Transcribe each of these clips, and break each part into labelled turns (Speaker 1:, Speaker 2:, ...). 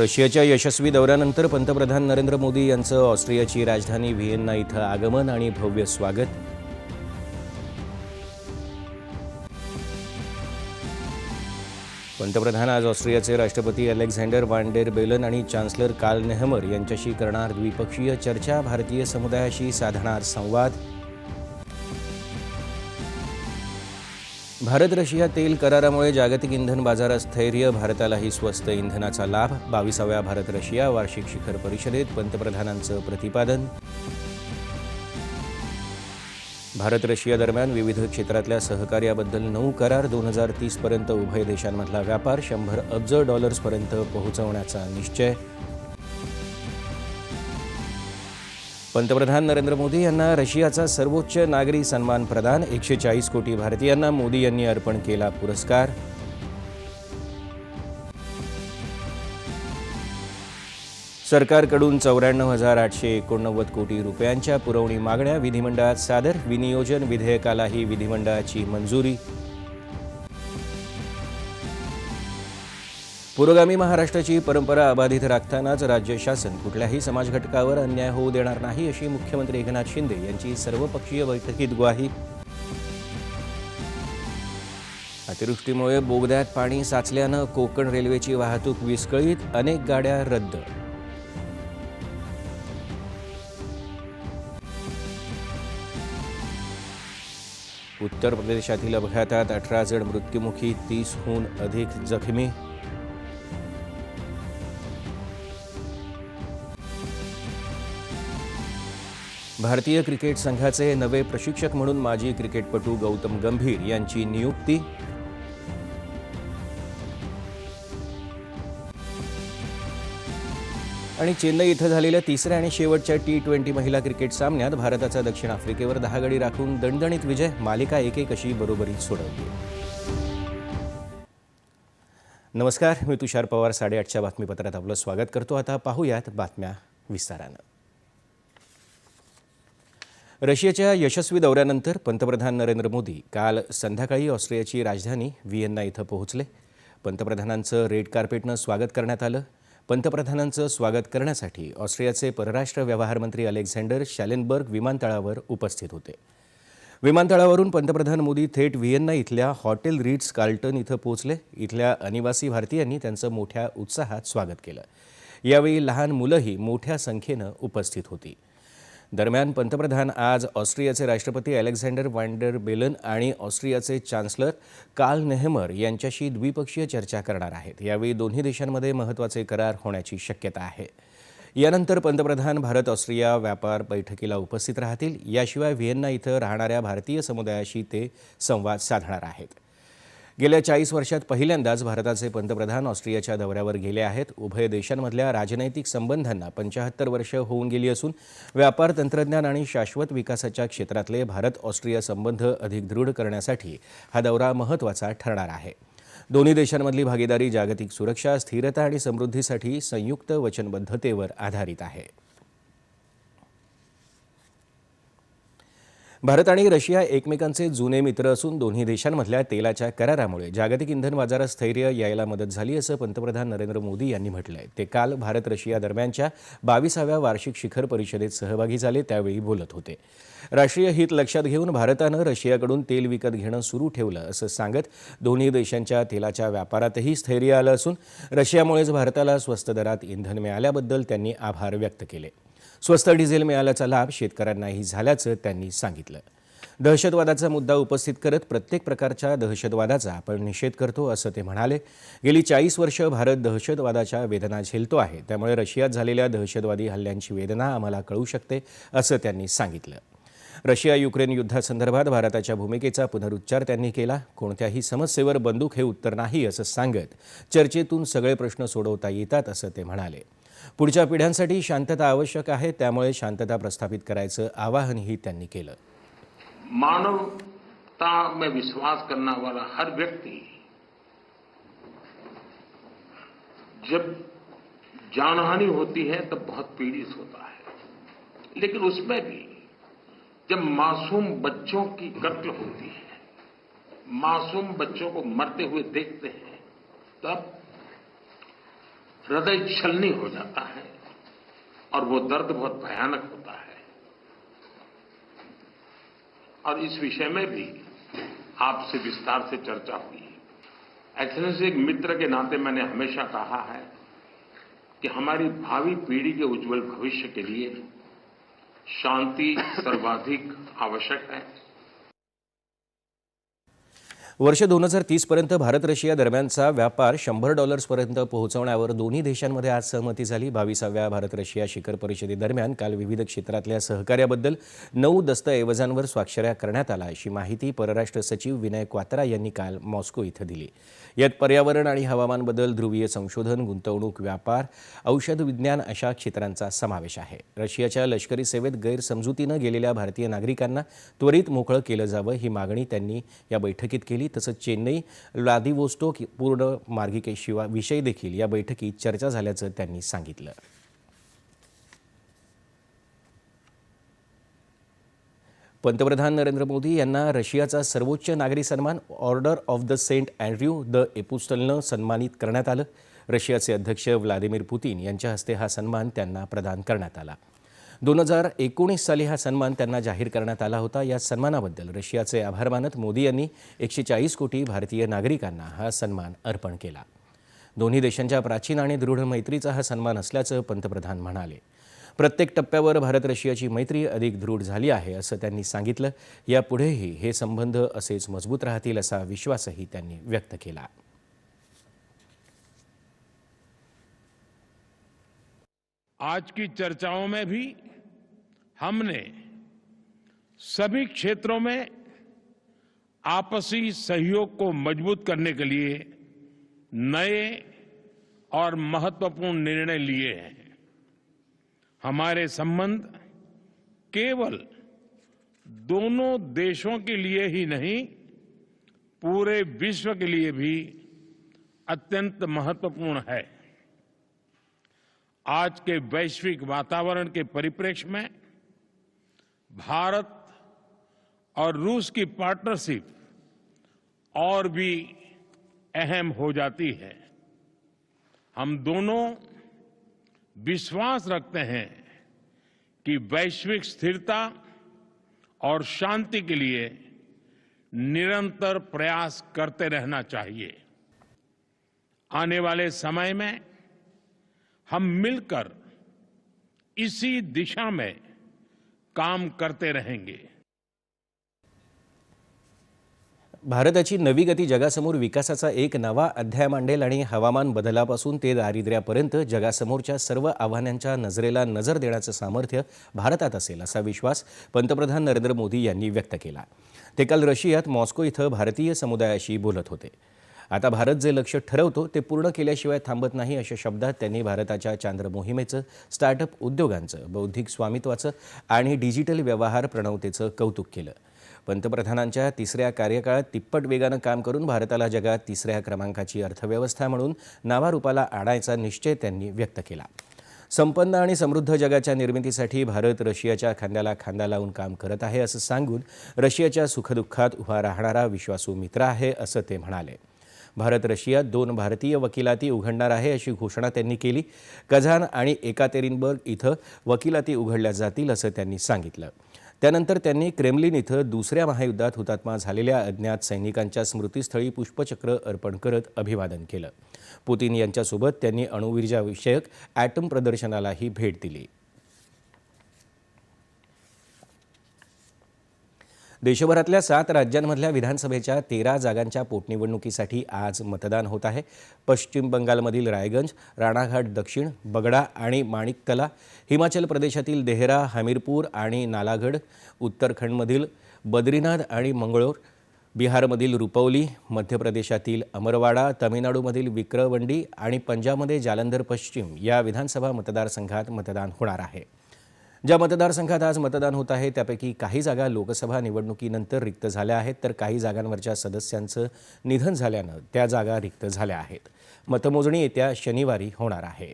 Speaker 1: रशियाच्या यशस्वी दौऱ्यानंतर पंतप्रधान नरेंद्र मोदी यांचं ऑस्ट्रियाची राजधानी व्हिएन्ना इथं आगमन आणि भव्य स्वागत. पंतप्रधान आज ऑस्ट्रियाचे राष्ट्रपती अलेक्झांडर वांडेर बेलन आणि चान्सलर कार्ल नेहमर यांच्याशी करणार द्विपक्षीय चर्चा भारतीय समुदायाशी साधणार संवाद. भारत रशिया तेल करारामुळे जागतिक इंधन बाजारात स्थैर्य भारतालाही स्वस्त इंधनाचा लाभ बावीसाव्या भारत रशिया वार्षिक शिखर परिषदेत पंतप्रधानांचं प्रतिपादन. भारत रशिया दरम्यान विविध क्षेत्रातल्या सहकार्याबद्दल नऊ करार दोन हजार तीसपर्यंत उभय देशांमधला व्यापार शंभर अब्ज डॉलर्सपर्यंत पोहोचवण्याचा निश्चय. पंतप्रधान नरेंद्र मोदी यांना रशियाचा सर्वोच्च नागरी सन्मान प्रदान एकशे चाळीस कोटी भारतीयांना मोदी यांनी अर्पण केला पुरस्कार. सरकारकडून चौऱ्याण्णव हजार आठशे एकोणनव्वद कोटी रुपयांच्या पुरवणी मागण्या विधिमंडळात सादर विनियोजन विधेयकालाही विधिमंडळाची मंजुरी. पुरोगामी महाराष्ट्राची परंपरा अबाधित राखतानाच राज्य शासन कुठल्याही समाज घटकावर अन्याय होऊ देणार नाही अशी मुख्यमंत्री एकनाथ शिंदे यांची सर्वपक्षीय बैठकीत ग्वाही. अतिवृष्टीमुळे बोगद्यात पाणी साचल्यानं कोकण रेल्वेची वाहतूक विस्कळीत अनेक गाड्या रद्द. उत्तर प्रदेशातील अपघातात अठरा जण मृत्युमुखी तीसहून अधिक जखमी. भारतीय क्रिकेट संघाचे नवे प्रशिक्षक म्हणून माजी क्रिकेटपटू गौतम गंभीर यांची नियुक्ती. आणि चेन्नई इथं झालेल्या तिसऱ्या आणि शेवटच्या टी ट्वेंटी महिला क्रिकेट सामन्यात भारताचा दक्षिण आफ्रिकेवर दहा गडी राखून दणदणीत विजय मालिका एक एक अशी बरोबरीत सोडवली. नमस्कार मी तुषार पवार. साडेआठच्या बातमीपत्रात आपलं स्वागत करतो. आता पाहूयात बातम्या विस्तारानं. रशियाच्या यशस्वी दौऱ्यानंतर पंतप्रधान नरेंद्र मोदी काल संध्याकाळी ऑस्ट्रियाची राजधानी व्हिएन्ना इथं पोहोचले. पंतप्रधानांचं रेड कार्पेटनं स्वागत करण्यात आलं. पंतप्रधानांचं स्वागत करण्यासाठी ऑस्ट्रियाचे परराष्ट्र व्यवहार मंत्री अलेक्झांडर शॅलेनबर्ग विमानतळावर उपस्थित होते. विमानतळावरून पंतप्रधान मोदी थेट व्हिएन्ना इथल्या हॉटेल रीड्स कार्ल्टन इथं पोहोचले. इथल्या अनिवासी भारतीयांनी त्यांचं मोठ्या उत्साहात स्वागत केलं. यावेळी लहान मुलंही मोठ्या संख्येनं उपस्थित होती. दरम्यान पंतप्रधान आज ऑस्ट्रियाचे राष्ट्रपती अलेक्झांडर वांडर बेलन आणि ऑस्ट्रियाचे चान्सलर कार्ल नेहमर यांच्याशी द्विपक्षीय चर्चा करणार आहेत. यावेळी दोन्ही देशांमध्ये महत्त्वाचे करार होण्याची शक्यता आहे. यानंतर पंतप्रधान भारत ऑस्ट्रिया व्यापार बैठकीला उपस्थित राहतील. याशिवाय व्हिएन्ना इथं राहणाऱ्या भारतीय समुदायाशी ते संवाद साधणार आहेत. गेल्या चाळीस वर्षात पहिल्यांदाच भारताचे पंतप्रधान ऑस्ट्रियाच्या दौऱ्यावर गेले आहेत. उभय देशांमधल्या राजनैतिक संबंधांना पंचाहत्तर वर्ष होऊन गेली असून व्यापार तंत्रज्ञान आणि शाश्वत विकासाच्या क्षेत्रातले भारत ऑस्ट्रिया संबंध अधिक दृढ करण्यासाठी हा दौरा महत्त्वाचा ठरणार आहे. दोन्ही देशांमधली भागीदारी जागतिक सुरक्षा स्थिरता आणि समृद्धीसाठी संयुक्त वचनबद्धतेवर आधारित आहे. भारत आणि रशिया एकमेकांचे जुने मित्र असून दोन्ही देशांमधल्या तेलाच्या करारामुळे जागतिक इंधन बाजारात स्थैर्य यायला मदत झाली असं पंतप्रधान नरेंद्र मोदी यांनी म्हटलं आहे ते काल भारत रशिया दरम्यानच्या बावीसाव्या वार्षिक शिखर परिषदेत सहभागी झाले त्यावेळी बोलत होते. राष्ट्रीय हित लक्षात घेऊन भारतानं रशियाकडून तेल विकत घेणं सुरू ठेवलं असं सांगत दोन्ही देशांच्या तेलाच्या व्यापारातही स्थैर्य आलं असून रशियामुळेच भारताला स्वस्त दरात इंधन मिळाल्याबद्दल त्यांनी आभार व्यक्त केले. स्वस्त डिझेल मिळाल्याचा लाभ शेतकऱ्यांनाही झाल्याचं त्यांनी सांगितलं. दहशतवादाचा मुद्दा उपस्थित करत प्रत्येक प्रकारच्या दहशतवादाचा आपण निषेध करतो असं ते म्हणाले. गेली चाळीस वर्ष भारत दहशतवादाच्या वेदना झेलतो आहे. त्यामुळे रशियात झालेल्या दहशतवादी हल्ल्यांची वेदना आम्हाला कळू शकते असं त्यांनी सांगितलं. रशिया युक्रेन युद्धासंदर्भात भारताच्या भूमिकेचा पुनरुच्चार त्यांनी केला. कोणत्याही समस्येवर बंदूक हे उत्तर नाही असं सांगत चर्चेतून सगळे प्रश्न सोडवता येतात असं ते म्हणाले. पुढच्या पिढ्यांसाठी शांतता आवश्यक आहे त्यामुळे शांतता प्रस्थापित करायचं आवाहनही त्यांनी केलं.
Speaker 2: मानवता में विश्वास करना वाला हर व्यक्ति जब जानहानि होती है तब बहुत पीड़ित होता है। लेकिन उसमें भी जब मासूम बच्चों की कत्ल होती है मासूम बच्चों को मरते हुए देखते हैं तब हृदय छलनी हो जाता है और वो दर्द बहुत भयानक होता है। और इस विषय में भी आपसे विस्तार से चर्चा हुई एक्सलेंस एक मित्र के नाते मैंने हमेशा कहा है कि हमारी भावी पीढ़ी के उज्जवल भविष्य के लिए शांति सर्वाधिक आवश्यक है।
Speaker 1: वर्ष दोन हजार तीसपर्यंत भारत रशिया दरम्यानचा व्यापार शंभर डॉलर्सपर्यंत पोहोचवण्यावर दोन्ही देशांमध्ये आज सहमती झाली. बावीसाव्या भारत रशिया शिखर परिषदेदरम्यान काल विविध क्षेत्रातल्या सहकार्याबद्दल नऊ दस्तऐवजांवर स्वाक्षऱ्या करण्यात आला अशी माहिती परराष्ट्र सचिव विनय क्वात्रा यांनी काल मॉस्को इथं दिली. यात पर्यावरण आणि हवामान बदल ध्रुवीय संशोधन गुंतवणूक व्यापार औषध विज्ञान अशा क्षेत्रांचा समावेश आहे. रशियाच्या लष्करी सेवेत गैरसमजुतीनं गेलेल्या भारतीय नागरिकांना त्वरित मोकळं केलं जावं ही मागणी त्यांनी या बैठकीत केली. तसंच चेन्नई व्लादिवोस्टोक पूर्ण मार्गिकेशिवाय विषयी देखील या बैठकीत चर्चा झाल्याचं त्यांनी सांगितलं. पंतप्रधान नरेंद्र मोदी यांना रशियाचा सर्वोच्च नागरी सन्मान order of the Saint Andrew the एपुस्टलनं सन्मानित करण्यात आलं. रशियाचे अध्यक्ष व्लादिमीर पुतीन यांच्या हस्ते हा सन्मान त्यांना प्रदान करण्यात आला. दोन हजार एकोणीस साली हा सन्मान त्यांना जाहीर करण्यात आला होता. या सन्मानाबद्दल रशियाचे आभार मानत मोदी यांनी एकशे चाळीस कोटी भारतीय नागरिकांना हा सन्मान अर्पण केला. दोन्ही देशांच्या प्राचीन आणि दृढ मैत्रीचा हा सन्मान असल्याचं पंतप्रधान म्हणाले. प्रत्येक टप्प्यावर भारत रशियाची मैत्री अधिक दृढ झाली आहे असं त्यांनी सांगितलं. यापुढेही हे संबंध असेच मजबूत राहतील असा विश्वासही त्यांनी व्यक्त केला.
Speaker 3: आज की चर्चाओं में भी हमने सभी क्षेत्रों में आपसी सहयोग को मज़बूत करने के लिए नए और महत्वपूर्ण निर्णय लिए हैं। हमारे संबंध केवल दोनों देशों के लिए ही नहीं, पूरे विश्व के लिए भी अत्यंत महत्वपूर्ण है। आज के वैश्विक वातावरण के परिप्रेक्ष्य में भारत और रूस की पार्टनरशिप और भी अहम हो जाती है। हम दोनों विश्वास रखते हैं कि वैश्विक स्थिरता और शांति के लिए निरंतर प्रयास करते रहना चाहिए। आने वाले समय में हम मिलकर इसी दिशा में काम करते रहेंगे।
Speaker 1: भारताची नवी गती जगासमोर विकासाचा एक नवा अध्याय मांडेल आणि हवामान बदलापासून ते दारिद्र्यापर्यंत जगासमोरच्या सर्व आव्हानांच्या नजरेला नजर देण्याचं सामर्थ्य भारतात असेल असा विश्वास पंतप्रधान नरेंद्र मोदी यांनी व्यक्त केला. ते काल रशियात मॉस्को इथं भारतीय समुदायाशी बोलत होते. आता भारत जे लक्ष ठरवतो ते पूर्ण केल्याशिवाय थांबत नाही अशा शब्दात त्यांनी भारताच्या चांद्र मोहिमेचं स्टार्टअप उद्योगांचं बौद्धिक स्वामित्वाचं आणि डिजिटल व्यवहार प्रणवतेचं कौतुक केलं. पंतप्रधानांच्या तिसऱ्या कार्यकाळात तिप्पट वेगानं काम करून भारताला जगात तिसऱ्या क्रमांकाची अर्थव्यवस्था म्हणून नावारूपाला आणायचा निश्चय त्यांनी व्यक्त केला. संपन्न आणि समृद्ध जगाच्या निर्मितीसाठी भारत रशियाच्या खांद्याला खांदा लावून काम करत आहे असं सांगून रशियाच्या सुखदुःखात उभा राहणारा विश्वासू मित्र आहे असं ते म्हणाले. भारत रशियात दोन भारतीय वकिलाती उघडणार आहे अशी घोषणा त्यांनी केली. कझान आणि एकातेरिनबर्ग इथं वकिलाती उघडल्या जातील असं त्यांनी सांगितलं. त्यानंतर त्यांनी क्रेमलिन इथं दुसऱ्या महायुद्धात हुतात्मा झालेल्या अज्ञात सैनिकांच्या स्मृतीस्थळी पुष्पचक्र अर्पण करत अभिवादन केलं. पुतीन यांच्यासोबत त्यांनी अणुऊर्जाविषयक ॲटम प्रदर्शनालाही भेट दिली. देशभरातल्या सात राज्यांमधल्या विधानसभेच्या तेरा जागांच्या पोटनिवडणुकीसाठी आज मतदान होत आहे. पश्चिम बंगालमधील रायगंज राणाघाट दक्षिण बगडा आणि माणिकतला हिमाचल प्रदेशातील देहरा हमीरपूर आणि नालागड उत्तराखंडमधील बद्रीनाथ आणि मंगळोर बिहारमधील रुपौली मध्य प्रदेशातील अमरवाडा तमिळनाडूमधील विक्रवंडी आणि पंजाबमध्ये जालंधर पश्चिम या विधानसभा मतदारसंघात मतदान होणार आहे. ज्या मतदारसंघात आज मतदान होत आहे त्यापैकी काही जागा लोकसभा निवडणुकीनंतर रिक्त झाल्या आहेत. तर काही जागांवरच्या सदस्यांचं निधन झाल्यानं त्या जागा रिक्त झाल्या आहेत. मतमोजणी येत्या शनिवारी होणार आहे.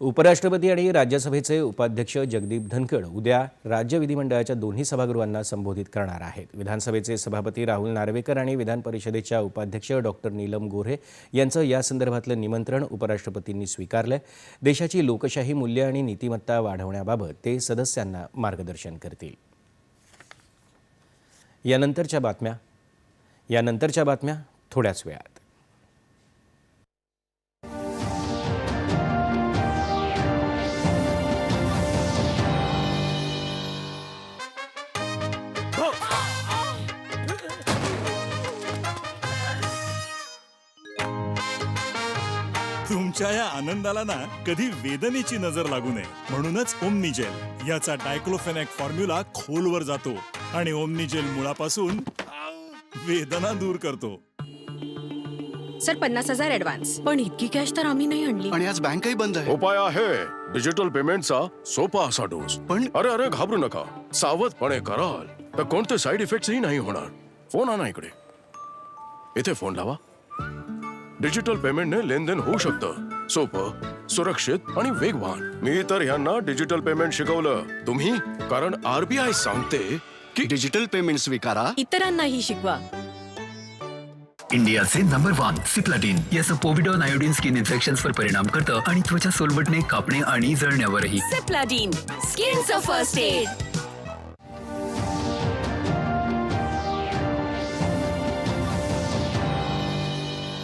Speaker 1: उपराष्ट्रपती आणि राज्यसभेचे उपाध्यक्ष जगदीप धनखड उद्या राज्य विधिमंडळाच्या दोन्ही सभागृहांना संबोधित करणार आहेत. विधानसभेचे सभापती राहुल नार्वेकर आणि विधान परिषदेच्या उपाध्यक्ष डॉक्टर नीलम गोऱ्हे यांचं या संदर्भातलं निमंत्रण उपराष्ट्रपतींनी स्वीकारलं देशाची लोकशाही मूल्य आणि नीतिमत्ता वाढवण्याबाबत ते सदस्यांना मार्गदर्शन करतील. यानंतरच्या बातम्या यानंतरच्या बातम्या थोड्याच वेळात.
Speaker 4: तुमच्या या आनंदाला ना कधी वेदनेची नजर लागू नये. म्हणूनच ओमनीजेल याचा डायक्लोफेनॅक फॉर्म्युला खोलवर जातो आणि ओमनीजेल मुळापासून वेदना दूर करतो.
Speaker 5: सर पन्नास हजार ऍडव्हान्स
Speaker 6: पण इतकी कॅश तर आम्ही नाही आणली.
Speaker 7: आणि आज बँकही बंद आहे.
Speaker 8: उपाय आहे. डिजिटल पेमेंटचा सोपा असा डोस
Speaker 7: पण-
Speaker 8: अरे अरे घाबरू नका. सावधपणे कराल. तर कोणते साईड इफेक्ट्सही नाही होणार. फोन आणा इकडे. इथे फोन लावा. डिजिटल पेमेंटने लेनदेन होऊ शकतं. सोपं सुरक्षित आणि वेगवान. मी तर ह्यांना डिजिटल पेमेंट शिकवलं. तुम्ही? कारण आरबीआय सांगते की
Speaker 7: डिजिटल पेमेंट स्वीकारा.
Speaker 6: इतरांनाही शिकवा.
Speaker 9: इंडियाचे नंबर वन सिप्लाटिन याचं पोविडॉन आयोडीन स्किन इन्फेक्शन्सवर परिणाम करतं आणि त्वचा सोलवटणे कापणे आणि जळण्यावरही.
Speaker 6: सेप्लाडीन स्किनचं फर्स्ट एड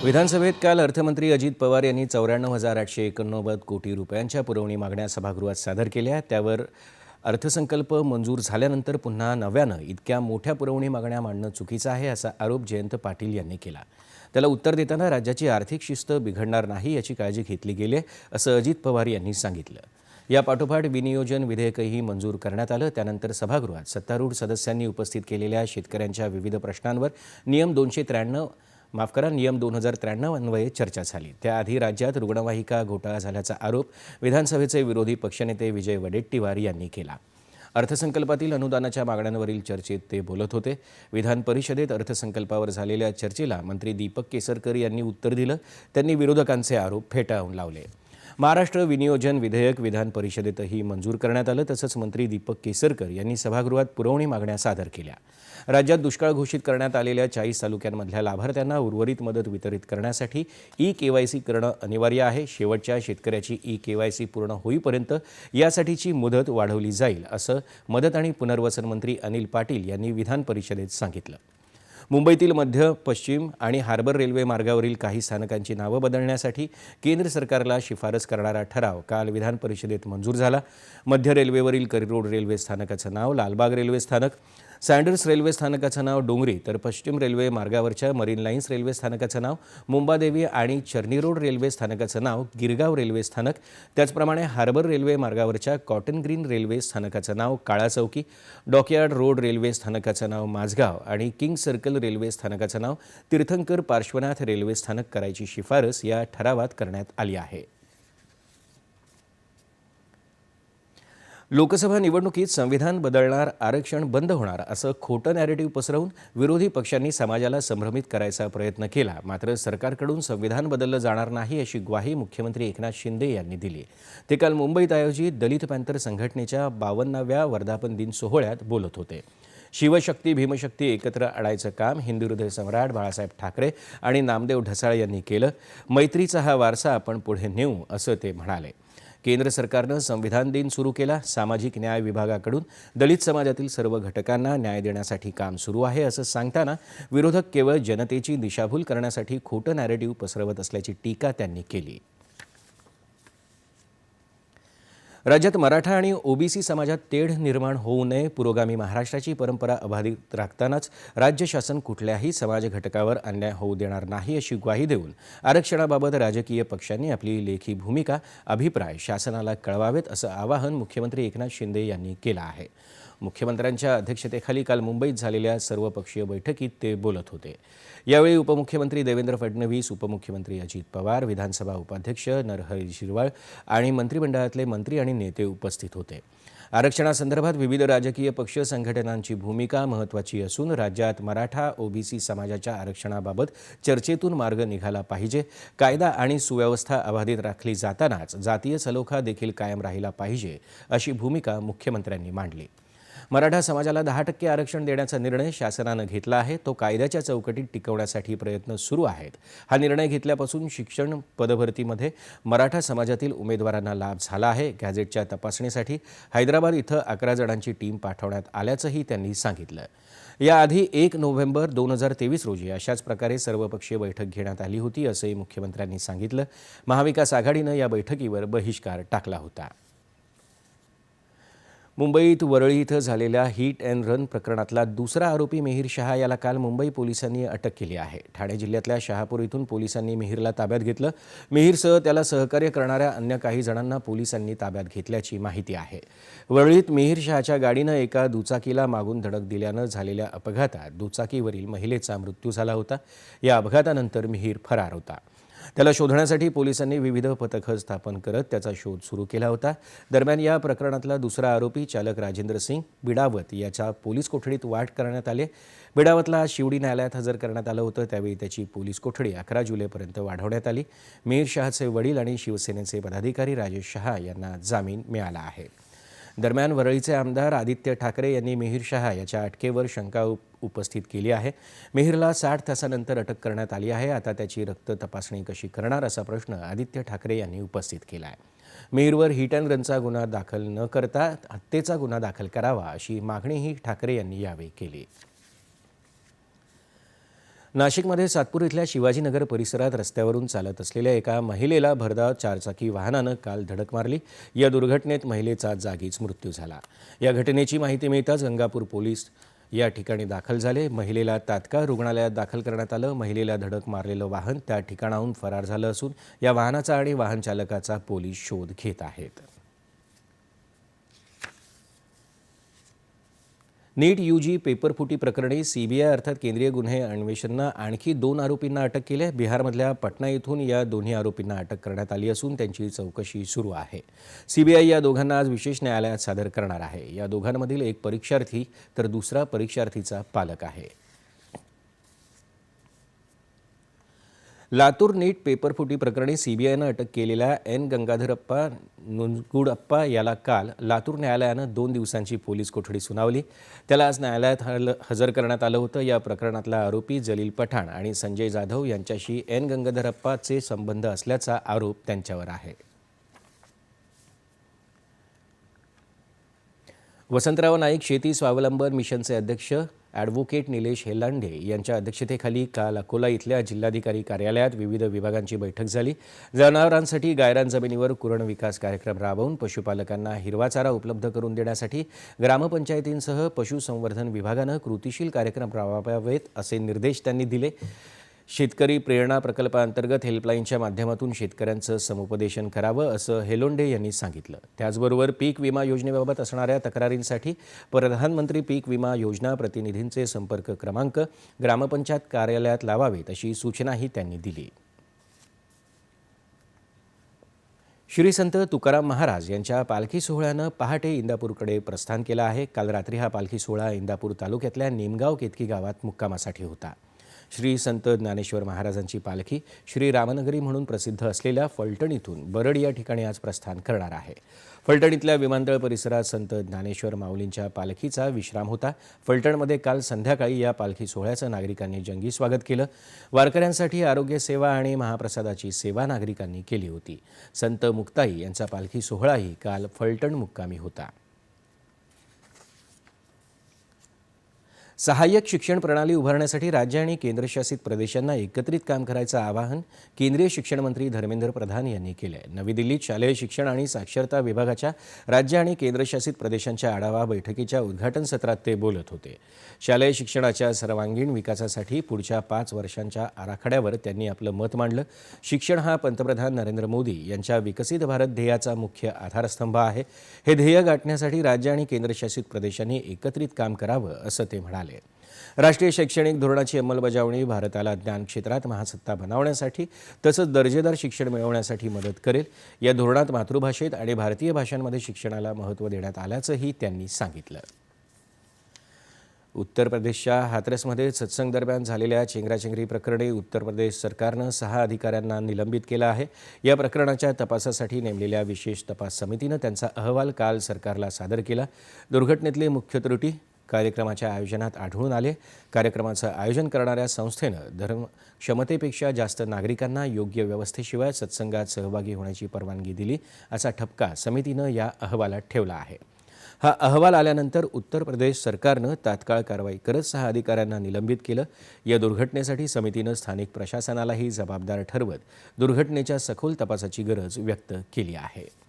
Speaker 1: विधानसभेत काल अर्थमंत्री अजित पवार यांनी चौऱ्याण्णव हजार आठशे एकोणनव्वद कोटी रुपयांच्या पुरवणी मागण्या सभागृहात सादर केल्या. त्यावर अर्थसंकल्प मंजूर झाल्यानंतर पुन्हा नव्यानं इतक्या मोठ्या पुरवणी मागण्या मांडणं चुकीचं आहे असा आरोप जयंत पाटील यांनी केला. त्याला उत्तर देताना राज्याची आर्थिक शिस्त बिघडणार नाही याची काळजी घेतली गेली असं अजित पवार यांनी सांगितलं. या पाठोपाठ विनियोजन विधेयकही मंजूर करण्यात आलं. त्यानंतर सभागृहात सत्तारूढ सदस्यांनी उपस्थित केलेल्या शेतकऱ्यांच्या विविध प्रश्नांवर नियम दोनशे त्र्याण्णव माफ करा नियम दोन हजार त्र्याण्णव अन्वये चर्चा झाली. त्याआधी राज्यात रुग्णवाहिका घोटाळा झाल्याचा आरोप विधानसभेचे विरोधी पक्षनेते विजय वडेट्टीवार यांनी केला. अर्थसंकल्पातील अनुदानाच्या मागण्यांवरील चर्चेत ते बोलत होते. विधान परिषदेत अर्थसंकल्पावर झालेल्या चर्चेला मंत्री दीपक केसरकर यांनी उत्तर दिलं. त्यांनी विरोधकांचे आरोप फेटाळून लावले. महाराष्ट्र विनियोजन विधेयक विधान परिषदेतही मंजूर करण्यात आलं तसंच मंत्री दीपक केसरकर यांनी सभागृहात पुरवणी मागण्या सादर केल्या. राज्यात दुष्काळ घोषित करण्यात आलेल्या चाळीस तालुक्यांमधल्या लाभार्थ्यांना उर्वरित मदत वितरित करण्यासाठी ई के वाय सी करणं अनिवार्य आहे. शेवटच्या शेतकऱ्याची ई के वाय सी पूर्ण होईपर्यंत यासाठीची मुदत वाढवली जाईल असं मदत आणि पुनर्वसन मंत्री अनिल पाटील यांनी विधान परिषदेत सांगितलं. मुंबईतील मध्य पश्चिम आणि हार्बर रेल्वे मार्गावरील काही स्थानकांची नावं बदलण्यासाठी केंद्र सरकारला शिफारस करणारा ठराव काल विधान परिषदेत मंजूर झाला. मध्य रेल्वेवरील करिरोड रेल्वे स्थानकाचं नाव लालबाग रेल्वे स्थानक सँडर्स रेल्वे स्थानकाचं नाव डोंगरी तर पश्चिम रेल्वे मार्गावरच्या मरीन लाईन्स रेल्वे स्थानकाचं नाव मुंबादेवी आणि चर्नी रोड रेल्वे स्थानकाचं नाव गिरगाव रेल्वे स्थानक. त्याचप्रमाणे हार्बर रेल्वे मार्गावरच्या कॉटन ग्रीन रेल्वे स्थानकाचं नाव Kala Chowki dockyard road railway स्थानकाचं नाव माझगाव आणि किंग सर्कल रेल्वे स्थानकाचं नाव तीर्थंकर पार्श्वनाथ रेल्वे स्थानक करायची शिफारस या ठरावात करण्यात आली आहे. लोकसभा निवडणुकीत संविधान बदलणार आरक्षण बंद होणार असं खोटं नॅरेटिव्ह पसरवून विरोधी पक्षांनी समाजाला संभ्रमित करायचा प्रयत्न केला. मात्र सरकारकडून संविधान बदललं जाणार नाही अशी ग्वाही मुख्यमंत्री एकनाथ शिंदे यांनी दिली. ते काल मुंबईत आयोजित दलित पॅंथर संघटनेच्या बावन्नाव्या वर्धापन दिन सोहळ्यात बोलत होते. शिवशक्ती भीमशक्ती एकत्र आणायचं काम हिंदू हृदय सम्राट बाळासाहेब ठाकरे आणि नामदेव ढसाळ यांनी केलं. मैत्रीचा हा वारसा आपण पुढे नेऊ असं ते म्हणाले. केंद्र सरकारनं संविधान दिन सुरू केला. सामाजिक न्याय विभागाकडून दलित समाजातील सर्व घटकांना न्याय देण्यासाठी काम सुरू आहे असं सांगताना विरोधक केवळ जनतेची दिशाभूल करण्यासाठी खोटं नॅरेटिव्ह पसरवत असल्याची टीका त्यांनी केली. राज्यात मराठा आणि ओबीसी समाजात तेढ निर्माण होऊ नये पुरोगामी महाराष्ट्राची परंपरा अबाधित राखतानाच राज्य शासन कुठल्याही समाज घटकावर अन्याय होऊ देणार नाही अशी ग्वाही देऊन आरक्षणाबाबत राजकीय पक्षांनी आपली लेखी भूमिका अभिप्राय शासनाला कळवावेत असं आवाहन मुख्यमंत्री एकनाथ शिंदे यांनी केलं आहे. मुख्यमंत्र्यांच्या अध्यक्षतेखाली काल मुंबईत झालेल्या सर्वपक्षीय बैठकीत ते बोलत होते. यावेळी उपमुख्यमंत्री देवेंद्र फडणवीस उपमुख्यमंत्री अजित पवार विधानसभा उपाध्यक्ष नरहरी शिरवाळ आणि मंत्रिमंडळातले मंत्री आणि नेते उपस्थित होते. आरक्षणासंदर्भात विविध राजकीय पक्ष संघटनांची भूमिका महत्त्वाची असून राज्यात मराठा ओबीसी समाजाच्या आरक्षणाबाबत चर्चेतून मार्ग निघाला पाहिजे. कायदा आणि सुव्यवस्था अबाधित राखली जातानाच जातीय सलोखा देखील कायम राहिला पाहिजे अशी भूमिका मुख्यमंत्र्यांनी मांडली. मराठा समाजाला दहा टक्के आरक्षण देण्याचा निर्णय शासनानं घेतला आहे. तो कायद्याच्या चौकटीत टिकवण्यासाठी प्रयत्न सुरू आहेत. हा निर्णय घेतल्यापासून शिक्षण पदभरतीमध्ये मराठा समाजातील उमेदवारांना लाभ झाला आहे. गॅझेटच्या तपासणीसाठी हैदराबाद इथं अकरा जणांची टीम पाठवण्यात आल्याचंही त्यांनी सांगितलं. याआधी एक नोव्हेंबर दोन हजार तेवीस रोजी अशाच प्रकारे सर्वपक्षीय बैठक घेण्यात आली होती असंही मुख्यमंत्र्यांनी सांगितलं. महाविकास आघाडीनं या बैठकीवर बहिष्कार टाकला होता. मुंबईत वरळी इथं झालेल्या हिट अँड रन प्रकरणातला दुसरा आरोपी मिहीर शहा याला काल मुंबई पोलिसांनी अटक केली आहे. ठाणे जिल्ह्यातल्या शहापूर इथून पोलिसांनी मिहीरला ताब्यात घेतलं. मिहीरसह त्याला सहकार्य करणाऱ्या अन्य काही जणांना पोलिसांनी ताब्यात घेतल्याची माहिती आहे. वरळीत मिहीर शहाच्या गाडीनं एका दुचाकीला मागून धडक दिल्यानं झालेल्या अपघातात दुचाकीवरील महिलेचा मृत्यू झाला होता. या अपघातानंतर मिहीर फरार होता. त्याला शोधण्यासाठी पोलिसांनी विविध पथकं स्थापन करत त्याचा शोध सुरू केला होता. दरम्यान या प्रकरणातला दुसरा आरोपी चालक राजेंद्र सिंग बिडावत याच्या पोलीस कोठडीत वाढ करण्यात आले. बिडावतला शिवडी न्यायालयात हजर करण्यात आलं होतं. त्यावेळी त्याची पोलीस कोठडी अकरा जुलैपर्यंत वाढवण्यात आली. मीर शहाचे वडील आणि शिवसेनेचे पदाधिकारी राजेश शहा यांना जामीन मिळाला आहे. दरम्यान वरळीचे आमदार आदित्य ठाकरे यांनी मिहीर शहा याच्या अटकेवर शंका उपस्थित केली आहे. मिहीरला साठ तासानंतर अटक करण्यात आली आहे. आता त्याची रक्त तपासणी कशी करणार असा प्रश्न आदित्य ठाकरे यांनी उपस्थित केला आहे मिहीरवर हिट अँड रनचा गुन्हा दाखल न करता हत्येचा गुन्हा दाखल करावा अशी मागणीही ठाकरे यांनी यावेळी केली. नाशिकमध्ये सातपूर इथल्या शिवाजीनगर परिसरात रस्त्यावरून चालत असलेल्या एका महिलेला भरधाव चारचाकी वाहनानं काल धडक मारली. या दुर्घटनेत महिलेचा जागीच मृत्यू झाला. या घटनेची माहिती मिळताच गंगापूर पोलीस या ठिकाणी दाखल झाले. महिलेला तात्काळ रुग्णालयात दाखल करण्यात आलं. महिलेला धडक मारलेलं वाहन त्या ठिकाणाहून फरार झालं असून या वाहनाचा आणि वाहन चालकाचा पोलीस शोध घेत आहेत. नीट यू जी पेपरफुटी प्रकरणी सीबीआय अर्थात केंद्रीय गुन्हे अन्वेषणनं आणखी दोन आरोपींना अटक केली आहे. बिहारमधल्या पटना इथून या दोन्ही आरोपींना अटक करण्यात आली असून त्यांची चौकशी सुरू आहे. सीबीआय या दोघांना आज विशेष न्यायालयात सादर करणार आहे. या दोघांमधील एक परीक्षार्थी तर दुसरा परीक्षार्थीचा पालक आहे. लातूर नीट पेपरफुटी प्रकरणी सीबीआयनं अटक केलेल्या एन गंगाधरप्पा नुनगुडप्पा याला काल लातूर न्यायालयानं दोन दिवसांची पोलीस कोठडी सुनावली. त्याला आज न्यायालयात हल हजर करण्यात आलं होतं. या प्रकरणातला आरोपी जलील पठाण आणि संजय जाधव यांच्याशी एन गंगाधरप्पाचे संबंध असल्याचा आरोप त्यांच्यावर आहे. वसंतराव नाईक शेती स्वावलंबन मिशनचे अध्यक्ष ॲडव्होकेट निलेश हेलांडे यांच्या अध्यक्षतेखाली काल अकोला इथल्या जिल्हाधिकारी कार्यालयात विविध विभागांची बैठक झाली. जनावरांसाठी गायरान जमिनीवर कुरण विकास कार्यक्रम राबवून पशुपालकांना हिरवा चारा उपलब्ध करून देण्यासाठी ग्रामपंचायतींसह पशुसंवर्धन विभागानं कृतीशील कार्यक्रम राबवावेत असे निर्देश त्यांनी दिले. शेतकरी प्रेरणा प्रकल्पाअंतर्गत हेल्पलाईनच्या माध्यमातून शेतकऱ्यांचं समुपदेशन करावं असं हेलोंडे यांनी सांगितलं. त्याचबरोबर पीक विमा योजनेबाबत असणाऱ्या तक्रारींसाठी प्रधानमंत्री पीक विमा योजना प्रतिनिधींचे संपर्क क्रमांक ग्रामपंचायत कार्यालयात लावावेत अशी सूचनाही त्यांनी दिली. श्री संत तुकाराम महाराज यांच्या पालखी सोहळ्यानं पहाटे इंदापूरकडे प्रस्थान केलं आहे. काल रात्री हा पालखी सोहळा इंदापूर तालुक्यातल्या निमगाव केतकी गावात मुक्कामासाठी होता. श्री संत ज्ञानेश्वर महाराजांची पालखी श्री रामनगरी म्हणून प्रसिद्ध असलेल्या फलटण इथून बरड या ठिकाणी आज प्रस्थान करणार आहे. फलटणीतल्या विमानतळ परिसरात संत ज्ञानेश्वर माऊलींच्या पालखीचा विश्राम होता. फलटणमध्ये काल संध्याकाळी या पालखी सोहळ्याचं नागरिकांनी जंगी स्वागत केलं. वारकऱ्यांसाठी आरोग्य सेवा आणि महाप्रसादाची सेवा नागरिकांनी केली होती. संत मुक्ताई यांचा पालखी सोहळाही काल फलटण मुक्कामी होता. सहाय्यक शिक्षण प्रणाली उभारण्यासाठी राज्य आणि केंद्रशासित प्रदेशांना एकत्रित काम करायचं आवाहन केंद्रीय शिक्षण मंत्री धर्मेंद्र प्रधान यांनी केलं आहे नवी दिल्लीत शालेय शिक्षण आणि साक्षरता विभागाच्या राज्य आणि केंद्रशासित प्रदेशांच्या आढावा बैठकीच्या उद्घाटन सत्रात ते बोलत होते. शालेय शिक्षणाच्या सर्वांगीण विकासासाठी पुढच्या पाच वर्षांच्या आराखड्यावर त्यांनी आपलं मत मांडलं. शिक्षण हा पंतप्रधान नरेंद्र मोदी यांच्या विकसित भारत ध्येयाचा मुख्य आधारस्तंभ आहे. हे ध्येय गाठण्यासाठी राज्य आणि केंद्रशासित प्रदेशांनी एकत्रित काम करावं असं ते म्हणाले. राष्ट्रीय शैक्षणिक धोरणाची अंमलबजावणी भारताला ज्ञान क्षेत्रात महासत्ता बनवण्यासाठी तसंच दर्जेदार शिक्षण मिळवण्यासाठी मदत करेल. या धोरणात मातृभाषेत आणि भारतीय भाषांमध्ये शिक्षणाला महत्त्व देण्यात आल्याचंही त्यांनी सांगितलं. उत्तर प्रदेशच्या हाथरसमध्ये सत्संग दरम्यान झालेल्या चेंगराचेंगरी प्रकरणी उत्तर प्रदेश सरकारनं सहा अधिकाऱ्यांना निलंबित केलं आहे. या प्रकरणाच्या तपासासाठी नेमलेल्या विशेष तपास समितीनं त्यांचा अहवाल काल सरकारला सादर केला. दुर्घटनेतली मुख्य त्रुटी कार्यक्रमाच्या आयोजनात आढळून आले. कार्यक्रमाचं आयोजन करणाऱ्या संस्थेनं धर्म क्षमतेपेक्षा जास्त नागरिकांना योग्य व्यवस्थेशिवाय सत्संगात सहभागी होण्याची परवानगी दिली असा ठपका समितीनं या अहवालात ठेवला आहे. हा अहवाल आल्यानंतर उत्तर प्रदेश सरकारनं तात्काळ कारवाई करत सहा अधिकाऱ्यांना निलंबित केलं. या दुर्घटनेसाठी समितीनं स्थानिक प्रशासनालाही जबाबदार ठरवत दुर्घटनेच्या सखोल तपासाची गरज व्यक्त केली आहे.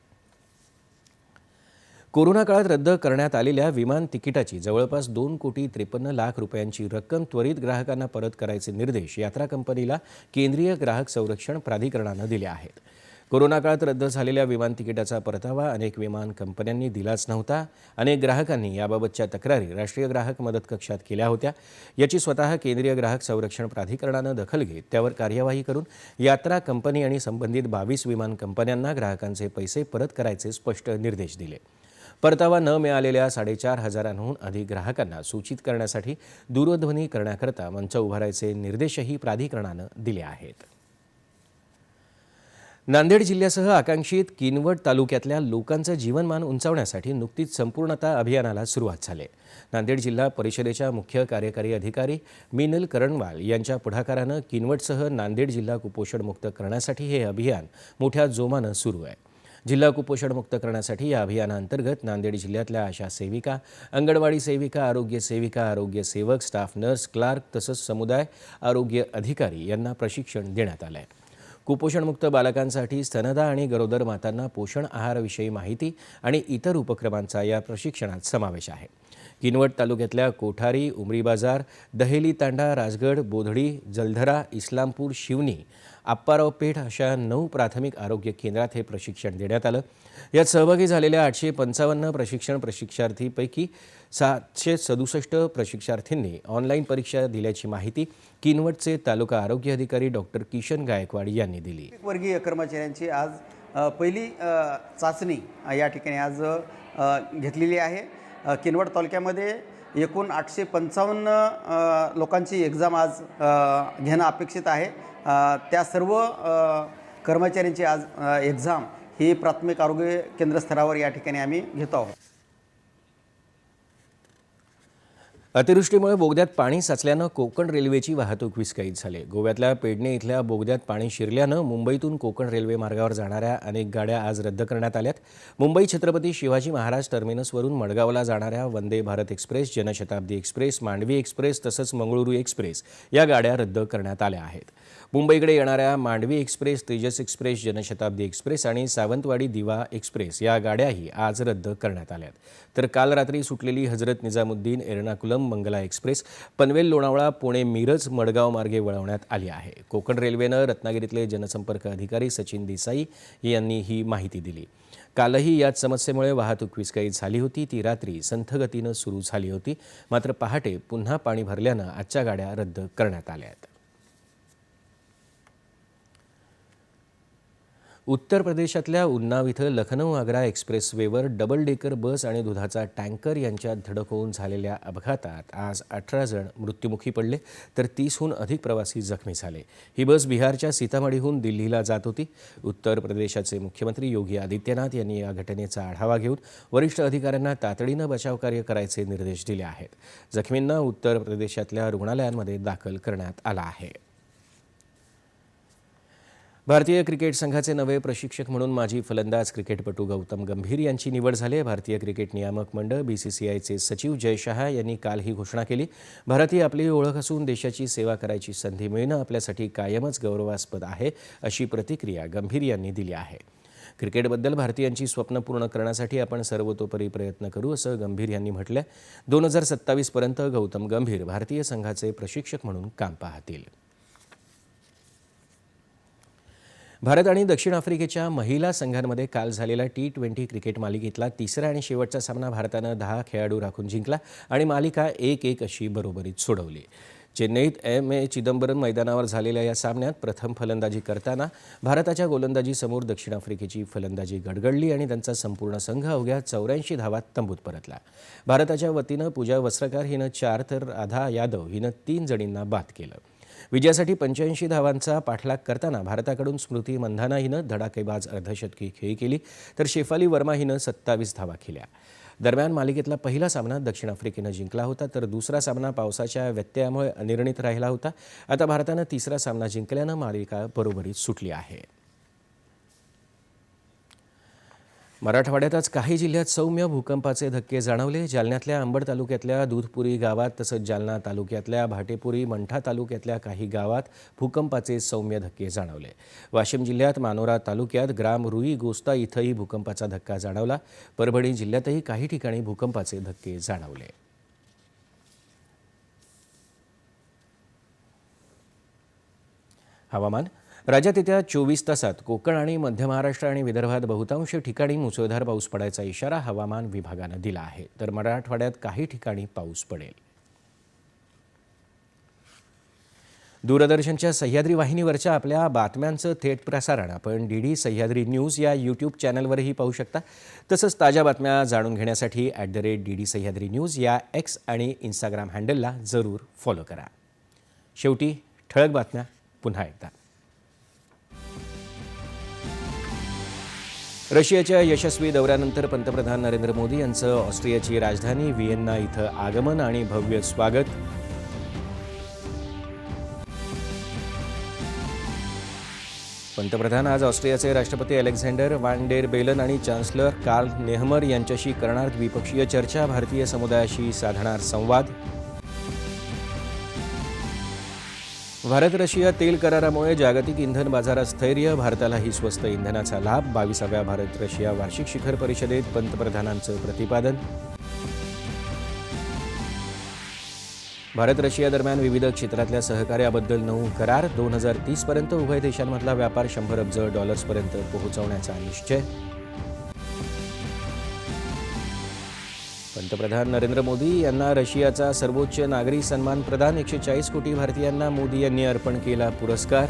Speaker 1: कोरोना काळात रद्द करण्यात आलेल्या विमान तिकिटाची जवळपास दोन कोटी त्रेपन्न लाख रुपयांची रक्कम त्वरित ग्राहकांना परत करायचे निर्देश यात्रा कंपनीला केंद्रीय ग्राहक संरक्षण प्राधिकरणानं दिले आहेत. कोरोना काळात रद्द झालेल्या विमान तिकिटाचा परतावा अनेक विमान कंपन्यांनी दिलाच नव्हता. अनेक ग्राहकांनी याबाबतच्या तक्रारी राष्ट्रीय ग्राहक मदत कक्षात केल्या होत्या. याची स्वतः केंद्रीय ग्राहक संरक्षण प्राधिकरणानं दखल घेत त्यावर कार्यवाही करून यात्रा कंपनी आणि संबंधित बावीस विमान कंपन्यांना ग्राहकांचे पैसे परत करायचे स्पष्ट निर्देश दिले. परतावा न मिळालेल्या साडेचार हजारांहून अधिक ग्राहकांना सूचित करण्यासाठी दूरध्वनी करण्याकरता मंच उभारायचे निर्देशही प्राधिकरणानं दिले आहेत. नांदेड जिल्ह्यासह आकांक्षित किनवट तालुक्यातल्या लोकांचं जीवनमान उंचावण्यासाठी नुकतीच संपूर्णता अभियानाला सुरुवात झाली. नांदेड जिल्हा परिषदेच्या मुख्य कार्यकारी अधिकारी मिनल करणवाल यांच्या पुढाकारानं किनवटसह नांदेड जिल्हा कुपोषणमुक्त करण्यासाठी हे अभियान मोठ्या जोमानं सुरू आहे. जिल्हा कुपोषणमुक्त करण्यासाठी या अभियानाअंतर्गत नांदेड जिल्ह्यातल्या आशा सेविका अंगणवाडी सेविका आरोग्य सेविका आरोग्य सेवक स्टाफ नर्स क्लार्क तसंच समुदाय आरोग्य अधिकारी यांना प्रशिक्षण देण्यात आलं आहे कुपोषणमुक्त बालकांसाठी स्तनदा आणि गरोदर मातांना पोषण आहाराविषयी माहिती आणि इतर उपक्रमांचा या प्रशिक्षणात समावेश आहे. किनवट तालुक्यातल्या कोठारी उमरी बाजार दहेली तांडा राजगड बोधडी जलधरा इस्लामपूर शिवनी आप्पाराव पेठ अशा नऊ प्राथमिक आरोग्य केंद्रात हे प्रशिक्षण देण्यात आलं. यात सहभागी झालेल्या आठशे पंचावन्न प्रशिक्षण प्रशिक्षार्थीपैकी सातशे सदुसष्ट प्रशिक्षार्थींनी ऑनलाईन परीक्षा दिल्याची माहिती किनवटचे तालुका आरोग्य अधिकारी डॉक्टर किशन गायकवाड यांनी दिली.
Speaker 10: वर्गीय कर्मचाऱ्यांची आज पहिली चाचणी या ठिकाणी आज घेतलेली आहे. किनवट तालुक्यामध्ये एकूण आठशे पंचावन्न लोकांची एक्झाम आज घेणं अपेक्षित आहे. त्या सर्व कर्मचाऱ्यांची आज एक्झाम ही प्राथमिक आरोग्य केंद्र स्तरावर या ठिकाणी आम्ही घेतो आहोत.
Speaker 1: अतिवृष्टीमुळे बोगद्यात पाणी साचल्यानं कोकण रेल्वेची वाहतूक विस्कळीत झाली. गोव्यातल्या पेडणे इथल्या बोगद्यात पाणी शिरल्यानं मुंबईतून कोकण रेल्वे मार्गावर जाणाऱ्या अनेक गाड्या आज रद्द करण्यात आल्यात. मुंबई छत्रपती शिवाजी महाराज टर्मिनसवरून मडगावला जाणाऱ्या Vande Bharat express Janshatabdi express Mandovi express तसंच मंगळुरू एक्सप्रेस या गाड्या रद्द करण्यात आल्या आहेत. मुंबईकडे येणाऱ्या Mandovi express Tejas express Janshatabdi express आणि सावंतवाडी दिवा एक्सप्रेस या गाड्याही आज रद्द करण्यात आल्यात. तर काल रात्री सुटलेली हजरत निजामुद्दीन एर्नाकुलम मंगला एक्सप्रेस पनवेल लोणावळा पुणे मिरज मडगाव मार्गे वळवण्यात आली आहे. कोकण रेल्वेनं रत्नागिरीतले जनसंपर्क अधिकारी सचिन देसाई यांनी ही माहिती दिली. कालही याच समस्येमुळे वाहतूक विस्कळीत झाली होती. ती रात्री संथगतीनं सुरू झाली होती. मात्र पहाटे पुन्हा पाणी भरल्यानं आजच्या गाड्या रद्द करण्यात आल्या आहेत. उत्तर प्रदेशातल्या उन्नाव इथं लखनौ आग्रा एक्सप्रेसवेवर डबल डेकर बस आणि दुधाचा टँकर यांच्यात धडक होऊन झालेल्या अपघातात आज अठरा जण मृत्युमुखी पडले तर तीसहून अधिक प्रवासी जखमी झाले. ही बस बिहारच्या सीतामढीहून दिल्लीला जात होती. उत्तर प्रदेशाचे मुख्यमंत्री योगी आदित्यनाथ यांनी या घटनेचा आढावा घेऊन वरिष्ठ अधिकाऱ्यांना तातडीनं बचावकार्य करायचे निर्देश दिले आहेत. जखमींना उत्तर प्रदेशातल्या रुग्णालयांमध्ये दाखल करण्यात आला आहे. भारतीय क्रिकेट संघाचे नवे प्रशिक्षक म्हणून माजी फलंदाज क्रिकेटपटू गौतम गंभीर यांची निवड झाली आहे. भारतीय क्रिकेट नियामक मंडळ बी सी सी आयचे सचिव जय शहा यांनी काल ही घोषणा केली. भारत ही आपली ओळख असून देशाची सेवा करायची संधी मिळणं आपल्यासाठी कायमच गौरवास्पद आहे अशी प्रतिक्रिया गंभीर यांनी दिली आहे. क्रिकेटबद्दल भारतीयांची स्वप्न पूर्ण करण्यासाठी आपण सर्वतोपरी प्रयत्न करू असं गंभीर यांनी म्हटलं दोन हजार सत्तावीसपर्यंत गौतम गंभीर भारतीय संघाचे प्रशिक्षक म्हणून काम पाहतील. भारत आणि दक्षिण आफ्रिकेच्या महिला संघांमध्ये काल झालेला टी ट्वेंटी क्रिकेट मालिकेतला तिसरा आणि शेवटचा सामना भारतानं दहा खेळाडू राखून जिंकला आणि मालिका एक एक अशी बरोबरीत सोडवली. चेन्नईत एम ए चिदंबरम मैदानावर झालेल्या या सामन्यात प्रथम फलंदाजी करताना भारताच्या गोलंदाजीसमोर दक्षिण आफ्रिकेची फलंदाजी गडगडली आणि त्यांचा संपूर्ण संघ अवघ्या चौऱ्याऐंशी धावात तंबूत परतला. भारताच्या वतीनं पूजा वस्त्रकार हिनं चार तर राधा यादव हिनं तीन जणींना बाद केलं. विजयासाठी पंच्याऐंशी धावांचा पाठलाग करताना भारताकडून स्मृती मंधाना हिनं धडाकेबाज अर्धशतकी खेळी केली तर शेफाली वर्मा हिनं सत्तावीस धावा केल्या. दरम्यान मालिकेतला पहिला सामना दक्षिण आफ्रिकेनं जिंकला होता तर दुसरा सामना पावसाच्या व्यत्ययामुळे अनिर्णित राहिला होता. आता भारतानं तिसरा सामना जिंकल्यानं मालिका बरोबरीत सुटली आहे. मराठवाड्यातच काही जिल्ह्यात सौम्य भूकंपाचे धक्के जाणवले. जालन्यातल्या अंबड तालुक्यातल्या दूधपुरी गावात तसंच जालना तालुक्यातल्या भाटेपुरी मंठा तालुक्यातल्या काही गावात भूकंपाचे सौम्य धक्के जाणवले. वाशिम जिल्ह्यात मानोरा तालुक्यात ग्राम रुई गोस्ता इथंही भूकंपाचा धक्का जाणवला. परभणी जिल्ह्यातही काही ठिकाणी भूकंपाचे धक्के जाणवले. हवामान राज्यात येत्या चोवीस तासात कोकण आणि मध्य महाराष्ट्र आणि विदर्भात बहुतांश ठिकाणी मुसळधार पाऊस पडायचा इशारा हवामान विभागानं दिला आहे. तर मराठवाड्यात काही ठिकाणी पाऊस पडेल. दूरदर्शनच्या सह्याद्री वाहिनीवरच्या आपल्या बातम्यांचं थेट प्रसारण आपण डी डी सह्याद्री न्यूज या यूट्यूब चॅनलवरही पाहू शकता. तसंच ताज्या बातम्या जाणून घेण्यासाठी at the rate D D Sahyadri news या एक्स आणि इंस्टाग्राम हँडलला जरूर फॉलो करा. शेवटी ठळक बातम्या पुन्हा एकदा. रशियाच्या यशस्वी दौऱ्यानंतर पंतप्रधान नरेंद्र मोदी यांचं ऑस्ट्रियाची राजधानी व्हिएन्ना इथं आगमन आणि भव्य स्वागत. पंतप्रधान आज ऑस्ट्रियाचे राष्ट्रपती अलेक्झांडर वांडेर बेलन आणि चान्सलर कार्ल नेहमर यांच्याशी करणार द्विपक्षीय चर्चा भारतीय समुदायाशी साधणार संवाद. भारत रशिया तेल करारामुळे जागतिक इंधन बाजारात स्थैर्य भारतालाही स्वस्त इंधनाचा लाभ बावीसाव्या भारत रशिया वार्षिक शिखर परिषदेत पंतप्रधानांचं प्रतिपादन. भारत रशिया दरम्यान विविध क्षेत्रातल्या सहकार्याबद्दल नऊ करार दोन हजार तीसपर्यंत उभय देशांमधला व्यापार शंभर अब्ज डॉलर्सपर्यंत पोहोचवण्याचा निश्चय. पंतप्रधान नरेंद्र मोदी यांना रशियाचा सर्वोच्च नागरी सन्मान प्रदान एकशे चाळीस कोटी भारतीयांना मोदी यांनी अर्पण केला पुरस्कार.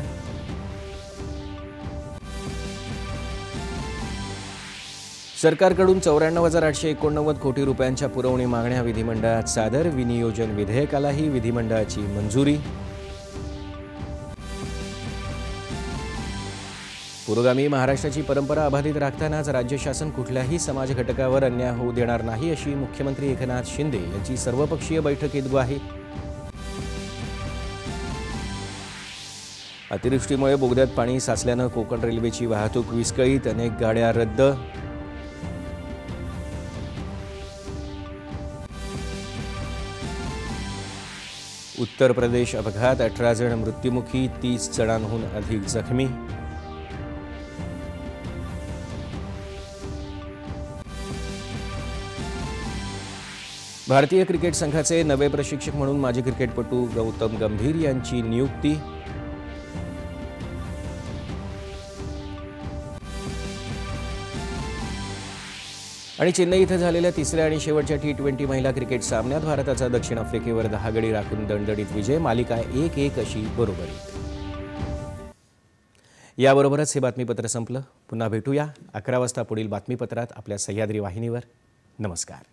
Speaker 1: सरकारकडून चौऱ्याण्णव हजार आठशे एकोणनव्वद कोटी रुपयांच्या पुरवणी मागण्या विधिमंडळात सादर विनियोजन विधेयकालाही विधिमंडळाची मंजुरी. पुरोगामी महाराष्ट्राची परंपरा अबाधित राखतानाच राज्य शासन कुठल्याही समाज घटकावर अन्याय होऊ देणार नाही अशी मुख्यमंत्री एकनाथ शिंदे यांची सर्वपक्षीय बैठकीत ग्वाही. अतिवृष्टीमुळे बोगद्यात पाणी साचल्यानं कोकण रेल्वेची वाहतूक विस्कळीत अनेक गाड्या रद्द. उत्तर प्रदेश अपघात अठरा जण मृत्युमुखी तीस जणांहून अधिक जखमी. भारतीय क्रिकेट संघाचे नवे प्रशिक्षक म्हणून माजी क्रिकेटपटू गौतम गंभीर यांची नियुक्ती. आणि चेन्नई इथं झालेल्या तिसऱ्या आणि शेवटच्या टी ट्वेंटी महिला क्रिकेट सामन्यात भारताचा दक्षिण आफ्रिकेवर दहा गडी राखून दणदणीत विजय मालिका एक एक अशी बरोबरी. याबरोबरच हे बातमीपत्र संपलं. पुन्हा भेटूया. अकरा वाजता पुढील बातमीपत्रात आपल्या सह्याद्री वाहिनीवर. नमस्कार.